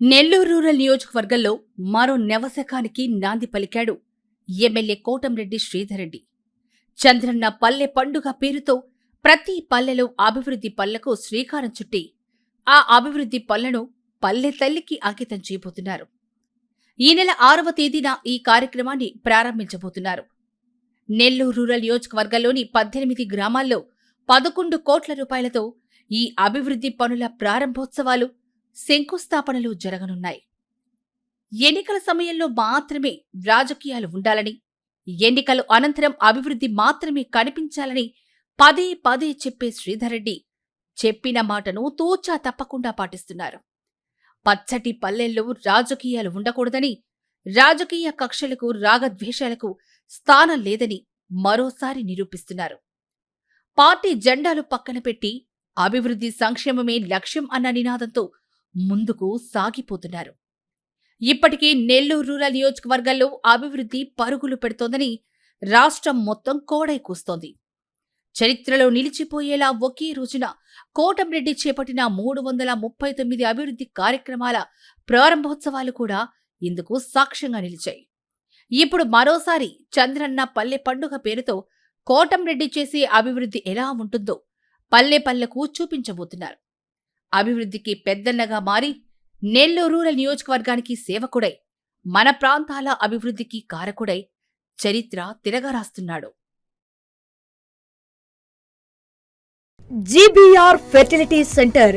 Nellore rural నియోజకవర్గంలో మరో నవశకానికి నాంది పలికాడు ఎమ్మెల్యే కోటంరెడ్డి శ్రీధరెడ్డి చంద్రన్న పల్లె పండుగ పేరుతో ప్రతి పల్లెలో అభివృద్ధి పళ్ళకు శ్రీకారం చుట్టి ఆ అభివృద్ధి పళ్ళను పల్లె తల్లికి అంకితం చేయబోతున్నారు. ఈ నెల ఆరవ తేదీన ఈ కార్యక్రమాన్ని ప్రారంభించబోతున్నారు. నెల్లూరు రూరల్ నియోజకవర్గంలోని పద్దెనిమిది గ్రామాల్లో పదకొండు కోట్ల రూపాయలతో ఈ అభివృద్ధి పనుల ప్రారంభోత్సవాలు శంకుస్థాపనలు జరగనున్నాయి. ఎన్నికల సమయంలో మాత్రమే రాజకీయాలు ఉండాలని ఎన్నికలు అనంతరం అభివృద్ధి మాత్రమే కనిపించాలని పదే పదే చెప్పే శ్రీధర్రెడ్డి చెప్పిన మాటను తూచా తప్పకుండా పాటిస్తున్నారు. పచ్చటి పల్లెల్లో రాజకీయాలు ఉండకూడదని రాజకీయ కక్షలకు రాగద్వేషాలకు స్థానం లేదని మరోసారి నిరూపిస్తున్నారు. పార్టీ జెండాలు పక్కన పెట్టి అభివృద్ధి సంక్షేమమే లక్ష్యం అన్న నినాదంతో ముందుకు సాగిపోతున్నారు. ఇప్పటికీ నెల్లూరు రూరల్ నియోజకవర్గంలో అభివృద్ధి పరుగులు పెడుతోందని రాష్ట్రం మొత్తం కోడై కూస్తోంది. చరిత్రలో నిలిచిపోయేలా ఒకే రోజున కోటంరెడ్డి చేపట్టిన మూడు వందల ముప్పై తొమ్మిది అభివృద్ధి కార్యక్రమాల ప్రారంభోత్సవాలు కూడా ఇందుకు సాక్ష్యంగా నిలిచాయి. ఇప్పుడు మరోసారి చంద్రన్న పల్లె పండుగ పేరుతో కోటంరెడ్డి చేసే అభివృద్ధి ఎలా ఉంటుందో పల్లె పల్లెకు చూపించబోతున్నారు. అభివృద్ధికి పెద్దన్నగా మారి నెల్లూరు రూరల్ నియోజకవర్గానికి సేవకుడై మన ప్రాంతాల అభివృద్ధికి కారకుడై చరిత్ర తిరగరాస్తున్నాడు. GBR fertility centre